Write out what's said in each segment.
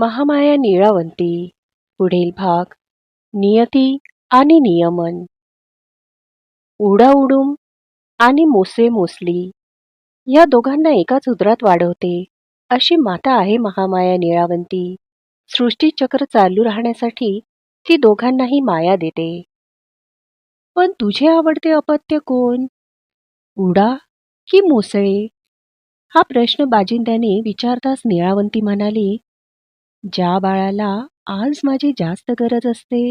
महामाया निळावंती पुढील भाग नियती आणि नियमन. उडाउडूम आणि मोसे मोसली या दोघांना एकाच उदरात वाढवते अशी माता आहे महामाया निळावंती. सृष्टीचक्र चालू राहण्यासाठी ती दोघांनाही माया देते. पण तुझे आवडते अपत्य कोण? उडा की मोसळे? हा प्रश्न बाजिंद्याने विचारताच निळावंती म्हणाली ज्या बाळाला आज माझी जास्त गरज असते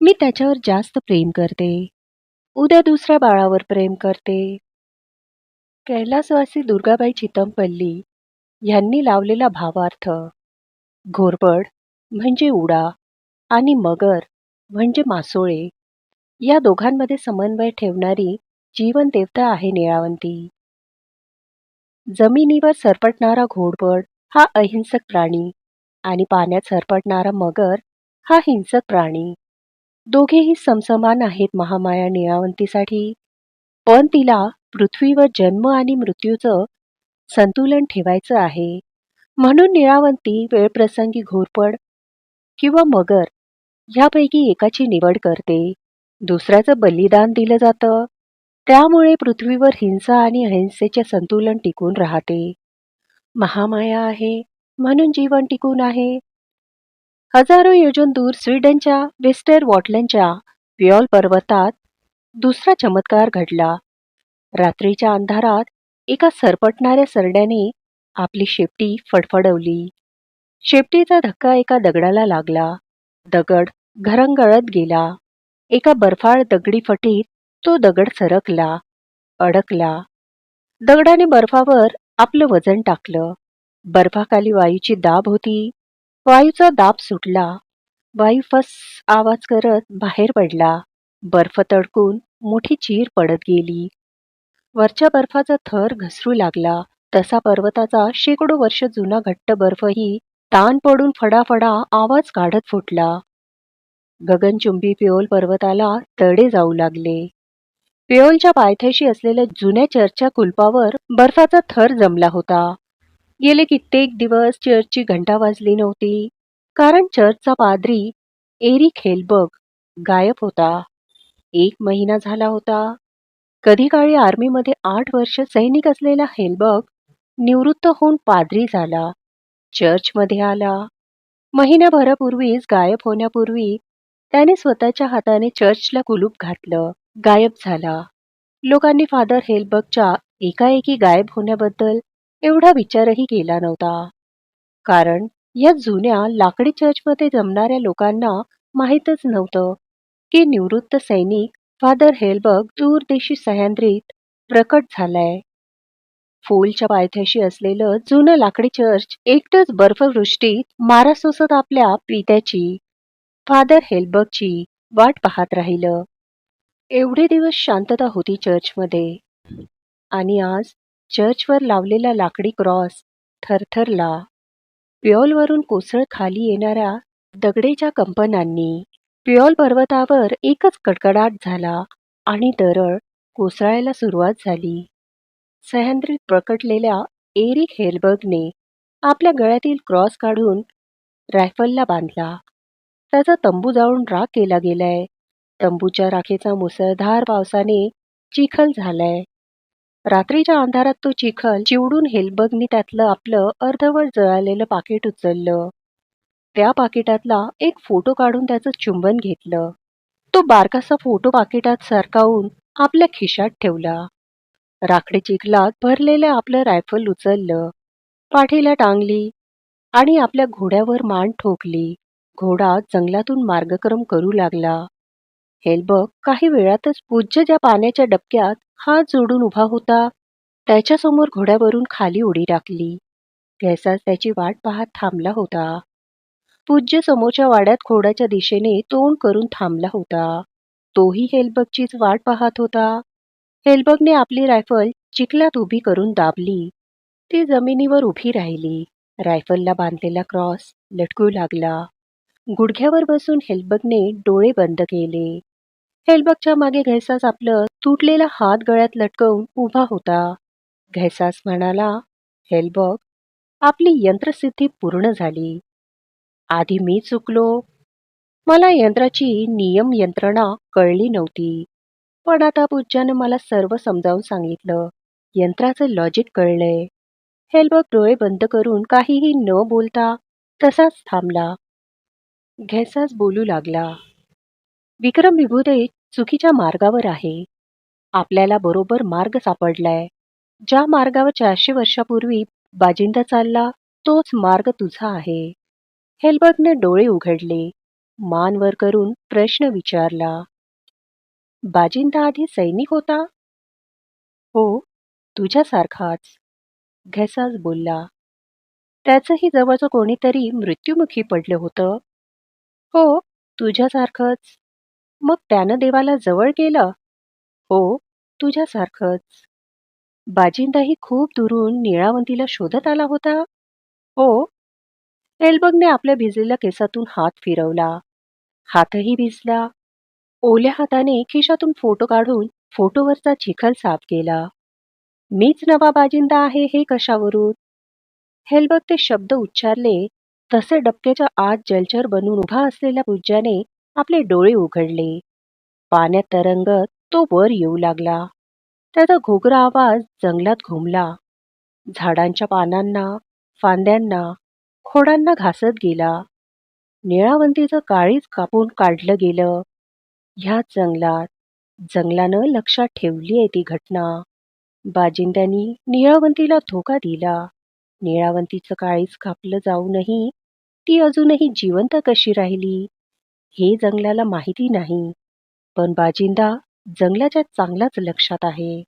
मी त्याच्यावर जास्त प्रेम करते. उद्या दुसऱ्या बाळावर प्रेम करते. कैलासवासी दुर्गाबाई चितमपल्ली यांनी लावलेला भावार्थ घोरपड म्हणजे उडा आणि मगर म्हणजे मासोळे या दोघांमध्ये समन्वय ठेवणारी जीवन देवता आहे निळावंती. जमिनीवर सरपटणारा घोडपड हा अहिंसक प्राणी आणि पाण्यात सरपटणारा मगर हा हिंसक प्राणी. दोघेही समसमान आहेत महामाया निळावंतीसाठी. पण तिला पृथ्वीवर जन्म आणि मृत्यूचं संतुलन ठेवायचं आहे. म्हणून निळावंती वेळप्रसंगी घोरपड किंवा मगर ह्यापैकी एकाची निवड करते. दुसऱ्याचं बलिदान दिलं जातं. त्यामुळे पृथ्वीवर हिंसा आणि अहिंसेचे संतुलन टिकून राहते. महामाया आहे. म्हणून जीवन टिकून आहे. हजारो योजन दूर स्वीडनच्या वेस्टर वॉटलँडच्या प्युअल पर्वतात दुसरा चमत्कार घडला. रात्रीच्या अंधारात एका सरपटणाऱ्या सरड्याने आपली शेपटी फडफडवली. शेपटीचा धक्का एका दगडाला लागला. दगड घरंगळत गेला. एका बर्फाळ दगडी फटीत तो दगड सरकला अडकला. दगडाने बर्फावर आपलं वजन टाकलं. बर्फाखाली वायूची दाब होती. वायूचा दाब सुटला. वायू फस आवाज करत बाहेर पडला. बर्फ तडकून मोठी चीर पडत गेली. वरच्या बर्फाचा थर घसरू लागला. तसा पर्वताचा शेकडो वर्ष जुना घट्ट बर्फही ताण पडून फडाफडा आवाज काढत फुटला. गगनचुंबी पिओल पर्वताला तडे जाऊ लागले. पिओलच्या पायथ्याशी असलेल्या जुन्या चर्चच्या कुलपावर बर्फाचा थर जमला होता. गेले कित्येक दिवस चर्चची घंटा वाजली नव्हती. कारण चर्चचा पादरी एरिक हेलबग गायब होता. एक महिना झाला होता. कधी काळी आर्मीमध्ये आठ वर्ष सैनिक असलेला हेलबग निवृत्त होऊन पादरी झाला. चर्चमध्ये आला. महिन्याभरापूर्वीच गायब होण्यापूर्वी त्याने स्वतःच्या हाताने चर्चला कुलूप घातलं. गायब झाला. लोकांनी फादर हेलबगच्या एकाएकी गायब होण्याबद्दल एवढा विचारही केला नव्हता. कारण या जुन्या लाकडी चर्चमध्ये जमणाऱ्या लोकांना माहीतच नव्हतं की निवृत्त सैनिक फादर हेलबर्ग दूरदेशी सह्याद्रीत प्रकट झालाय. फूलच्या पायथ्याशी असलेलं जुनं लाकडी चर्च एकटंच बर्फवृष्टीत मारा सोसत आपल्या पित्याची फादर हेलबर्गची वाट पाहत राहिलं. एवढे दिवस शांतता होती चर्चमध्ये. आणि आज चर्चवर लावलेला लाकडी क्रॉस थरथरला. प्युअलवरून कोसळ खाली येणाऱ्या दगडेच्या कंपनांनी प्युअल पर्वतावर एकच कडकडाट झाला आणि दरड कोसळायला सुरुवात झाली. सह्याद्रीत प्रकटलेल्या एरिक हेलबर्गने आपल्या गळ्यातील क्रॉस काढून रायफलला बांधला. त्याचा तंबू जाळून राख केला गेलाय. तंबूच्या राखेचा मुसळधार पावसाने चिखल झालाय. रात्रीच्या अंधारात तो चिखल चिवडून हेलबगनी त्यातलं आपलं अर्धवट जळालेलं पाकिट उचललं. त्या पाकिटातला एक फोटो काढून त्याचं चुंबन घेतलं. तो बारकासा फोटो पाकिटात सरकावून आपल्या खिशात ठेवला. राखडी चिखलात भरलेलं आपलं रायफल उचललं. पाठीला टांगली आणि आपल्या घोड्यावर मान ठोकली. घोडा जंगलातून मार्गक्रम करू लागला. हेलबग काही वेळातच पूज्य ज्या पाण्याच्या डबक्यात हात जोडून उभा होता त्याच्यासमोर घोड्यावरून खाली उडी टाकली. त्याचा त्याची वाट पाहत थांबला होता. पूज्य समोरच्या वाड्यात घोड्याच्या दिशेने तोंड करून थांबला होता. तोही हेलबगचीच वाट पाहत होता. हेलबगने आपली रायफल चिखलात उभी करून दाबली. ती जमिनीवर उभी राहिली. रायफलला बांधलेला क्रॉस लटकू लागला. गुडघ्यावर बसून हेलबगने डोळे बंद केले. हेलबगच्या मागे घैसास आपलं तुटलेला हात गळ्यात लटकवून उभा होता. घैसास म्हणाला हेलबग आपली यंत्रसिद्धी पूर्ण झाली. आधी मी चुकलो. मला यंत्राची नियम यंत्रणा कळली नव्हती. पण आता पूज्यानं मला सर्व समजावून सांगितलं. यंत्राचं लॉजिक कळलंय. हेलबग डोळे बंद करून काहीही न बोलता तसाच थांबला. घ्यासाच बोलू लागला. विक्रम विभुदे चुकीच्या मार्गावर आहे. आपल्याला बरोबर मार्ग सापडलाय. ज्या मार्गावर चारशे वर्षापूर्वी बाजिंदा चालला तोच मार्ग तुझा आहे. हेलबर्गने डोळे उघडले. मान वर करून प्रश्न विचारला. बाजिंदा आधी सैनिक होता? हो तुझ्यासारखाच घसाच बोलला. त्याचंही जवळचं कोणीतरी मृत्युमुखी पडलं होतं? हो तुझ्यासारखंच. मग त्यानं देवाला जवळ केलं हो तुझ्यासारखंच. बाजिंदाही खूप दुरून निळावंतीला शोधत आला होता. हो. एल्बगने आपल्या भिजलेल्या केसातून हात फिरवला. हातही भिजला. ओल्या हाताने खिशातून फोटो काढून फोटोवरचा चिखल साफ केला. मीच नवा बाजिंदा आहे हे कशावरून? हेलबग ते शब्द उच्चारले. तसे डबक्याच्या आत जलचर बनून उभा असलेल्या पूज्याने आपले डोळे उघडले. पाण्यात तरंगत तो वर येऊ लागला. त्याचा घोगरा आवाज जंगलात घुमला. झाडांच्या पानांना फांद्यांना खोडांना घासत गेला. निळावंतीचं काळीच कापून काढलं गेलं. ह्या जंगलात जंगलानं लक्षात ठेवली आहे ती घटना. बाजिंद्यांनी निळावंतीला धोका दिला. निळावंतीचं काळीच कापलं जाऊनही ती अजूनही जिवंत कशी राहिली? हे जंगलाला माहिती नाही पण बाजिंदा जंगलाच्या चांगलाच लक्षात आहे.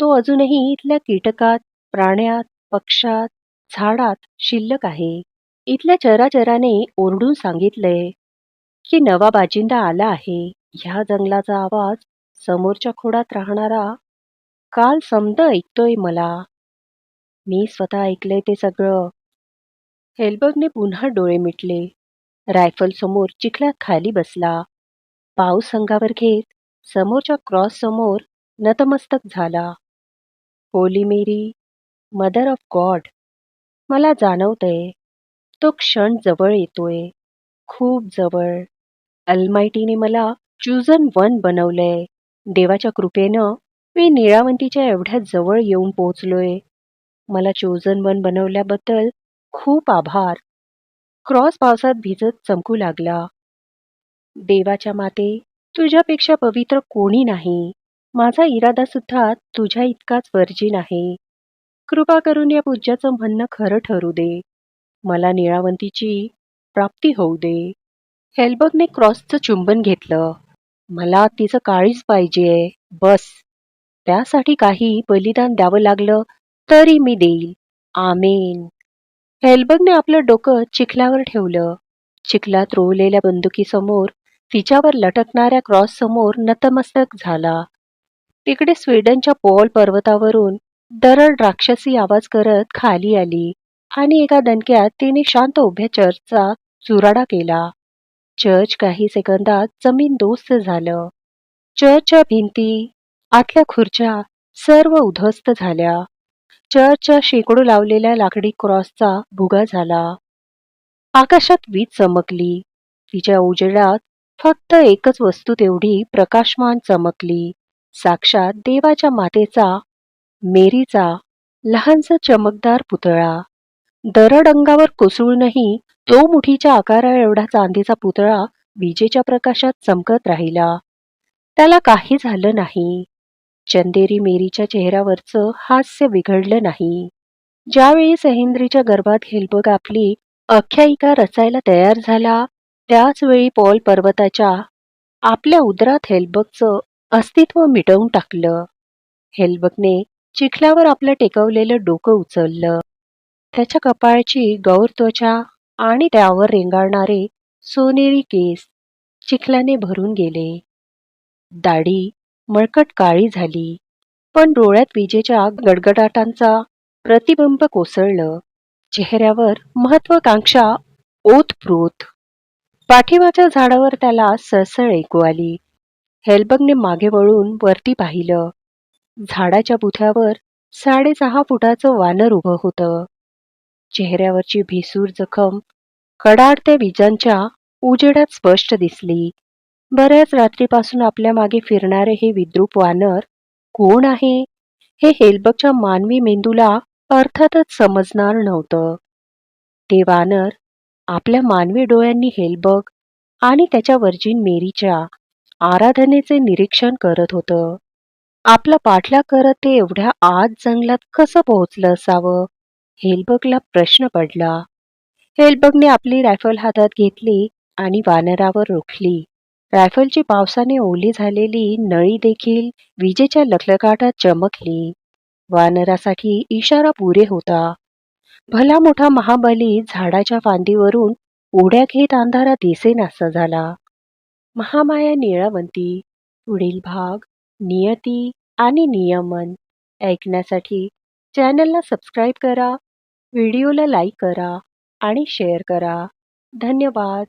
तो अजूनही इथल्या कीटकात प्राण्यात पक्षात झाडात शिल्लक आहे. इथल्या चराचराने ओरडून सांगितलंय की नवा बाजिंदा आला आहे. ह्या जंगलाचा आवाज समोरच्या खोडात राहणारा काल समद ऐकतोय मला. मी स्वतः ऐकलंय ते सगळं. हेलबर्गने पुन्हा डोळे मिटले. रायफल समोर चिखलात खाली बसला. पाऊस अंगावर घेत समोरच्या क्रॉस समोर नतमस्तक झाला. Holy Mary mother of God मला जाणवतंय तो क्षण जवळ येतोय खूप जवळ. अलमायटीने मला चुजन वन बनवलंय. देवाच्या कृपेनं मी निळावंतीच्या एवढ्या जवळ येऊन पोहोचलोय. मला चोजन वन बनवल्याबद्दल खूप आभार. क्रॉस पावसात भिजत चमकू लागला. देवाच्या माते तुझ्यापेक्षा पवित्र कोणी नाही. माझा इरादा सुद्धा तुझ्या इतकाच वर्जिन आहे. कृपा करून या पूज्याचं म्हणणं खरं ठरू दे. मला निळावंतीची प्राप्ती होऊ दे. हेल्बर्गने क्रॉसचं चुंबन घेतलं. मला तिचं काळीच पाहिजे. बस. त्यासाठी काही बलिदान द्यावं लागलं तरी मी देईल. आमेन. हेल्बर्गने आपलं डोकं चिखलावर ठेवलं. चिखलात रोवलेल्या बंदुकीसमोर तिच्यावर लटकणाऱ्या क्रॉस समोर नतमस्तक झाला. तिकडे स्वीडनच्या पॉल पर्वतावरून दरड राक्षसी आवाज करत खाली आली आणि एका दणक्यात तिने शांत उभ्या चर्चचा चुराडा केला. चर्च काही सेकंदात जमीन दोस्त झालं. चर्चच्या भिंती आतल्या खुर्च्या सर्व उद्ध्वस्त झाल्या. चर्चच्या शेकडो लावलेल्या लाकडी क्रॉसचा भुगा झाला. आकाशात वीज चमकली. तिच्या उजेडात फक्त एकच वस्तू तेवढी प्रकाशमान चमकली. साक्षात देवाच्या मातेचा मेरीचा लहानसा चमकदार पुतळा. दरड अंगावर कोसळूनही तो मुठीच्या आकारा एवढा चांदीचा पुतळा विजेच्या प्रकाशात चमकत राहिला. त्याला काही झालं नाही. चंदेरी मेरीच्या चेहऱ्यावरचं हास्य बिघडलं नाही. ज्यावेळी सहेंद्रीच्या गर्भात हेल्बग आपली आख्यायिका रचायला तयार झाला त्याचवेळी पॉल पर्वताच्या आपल्या उदरात हेल्बगचं अस्तित्व मिटवून टाकलं. हेल्बगने चिखलावर आपलं टेकवलेलं डोकं उचललं. त्याच्या कपाळची गौर त्वचा आणि त्यावर रेंगाळणारे सोनेरी केस चिखलाने भरून गेले. दाढी मळकट काळी झाली. पण डोळ्यात विजेच्या गडगडाटांचा प्रतिबिंब कोसळलं. चेहऱ्यावर महत्वाकांक्षा ओतप्रोत. पाठीमाच्या झाडावर त्याला सळसळ ऐकू आली. हेलबगने मागे वळून वरती पाहिलं. झाडाच्या बुथ्यावर साडेसहा फुटाचं वानर उभं होतं. चेहऱ्यावरची भिसूर जखम कडाडत्या विजांच्या उजेडात स्पष्ट दिसली. बऱ्याच रात्रीपासून आपल्या मागे फिरणारे हे विद्रूप वानर कोण आहे? हे हेलबगच्या मानवी मेंदूला अर्थातच समजणार नव्हतं. ते वानर आपल्या मानवी डोळ्यांनी हेलबग आणि त्याच्या वर्जिन मेरीच्या आराधनेचे निरीक्षण करत होतं. आपला पाठलाग करत ते एवढ्या आत जंगलात कसं पोहोचलं असावं? हेलबगला प्रश्न पडला. हेलबगने आपली रायफल हातात घेतली आणि वानरावर रोखली. रायफलची पावसाने ओली झालेली नळी देखील विजेच्या लखलकाटात चमकली. वानरासाठी इशारा पुरे होता. भला मोठा महाबली झाडाच्या फांदीवरून उड्या घेत अंधारात दिसेनासा झाला. महामाया निळावंती पुढील भाग नियती आणि नियमन. ऐकण्यासाठी चॅनलला सबस्क्राईब करा व्हिडिओला लाईक करा आणि शेअर करा. धन्यवाद.